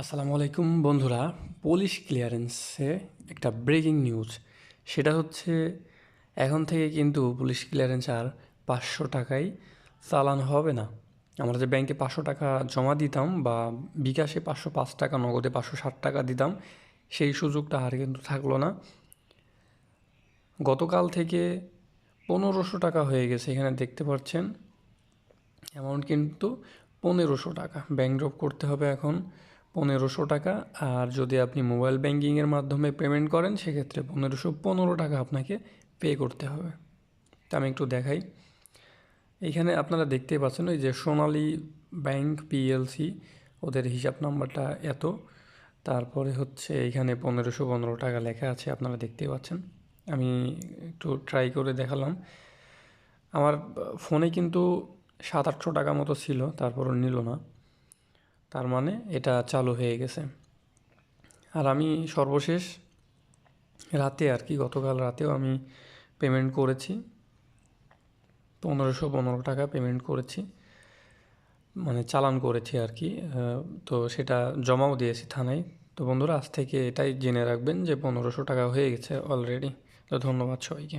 আসসালামু আলাইকুম বন্ধুরা পুলিশ ক্লিয়ারেন্সে একটা ব্রেকিং নিউজ সেটা হচ্ছে, এখন থেকে কিন্তু পুলিশ ক্লিয়ারেন্স আর পাঁচশো টাকায় চালান হবে না। আমরা যে ব্যাংকে পাঁচশো টাকা জমা দিতাম বা বিকাশে পাঁচশো পাঁচ টাকা, নগদে পাঁচশো ষাট টাকা দিতাম, সেই সুযোগটা আর কিন্তু থাকল না। গতকাল থেকে পনেরোশো টাকা হয়ে গেছে, এখানে দেখতে পাচ্ছেন। অ্যামাউন্ট কিন্তু পনেরোশো টাকা। ব্যাংক ড্রপ করতে হবে এখন। পনেরোশো টাকা। আর যদি আপনি মোবাইল ব্যাঙ্কিংয়ের মাধ্যমে পেমেন্ট করেন, সেক্ষেত্রে পনেরোশো পনেরো টাকা আপনাকে পে করতে হবে। তা আমি একটু দেখাই। এইখানে আপনারা দেখতেই পাচ্ছেন ওই যে সোনালী ব্যাংক পিএলসি ওদের হিসাব নাম্বারটা এত। তারপরে হচ্ছে এইখানে পনেরোশো পনেরো টাকা লেখা আছে, আপনারা দেখতেই পাচ্ছেন। আমি একটু ট্রাই করে দেখালাম। আমার ফোনে কিন্তু সাত আটশো টাকা মতো ছিল, তারপরও নিল না। তার মানে এটা চালু হয়ে গেছে। আর আমি সর্বশেষ রাতে আর কি, গতকাল রাতেও আমি পেমেন্ট করেছি। পনেরোশো পনেরো টাকা পেমেন্ট করেছি। মানে চালান করেছি আর কি তো সেটা জমাও দিয়েছি থানায়। তো বন্ধুরা, আজ থেকে এটাই জেনে রাখবেন যে পনেরোশো টাকা হয়ে গেছে অলরেডি তো ধন্যবাদ সবাইকে।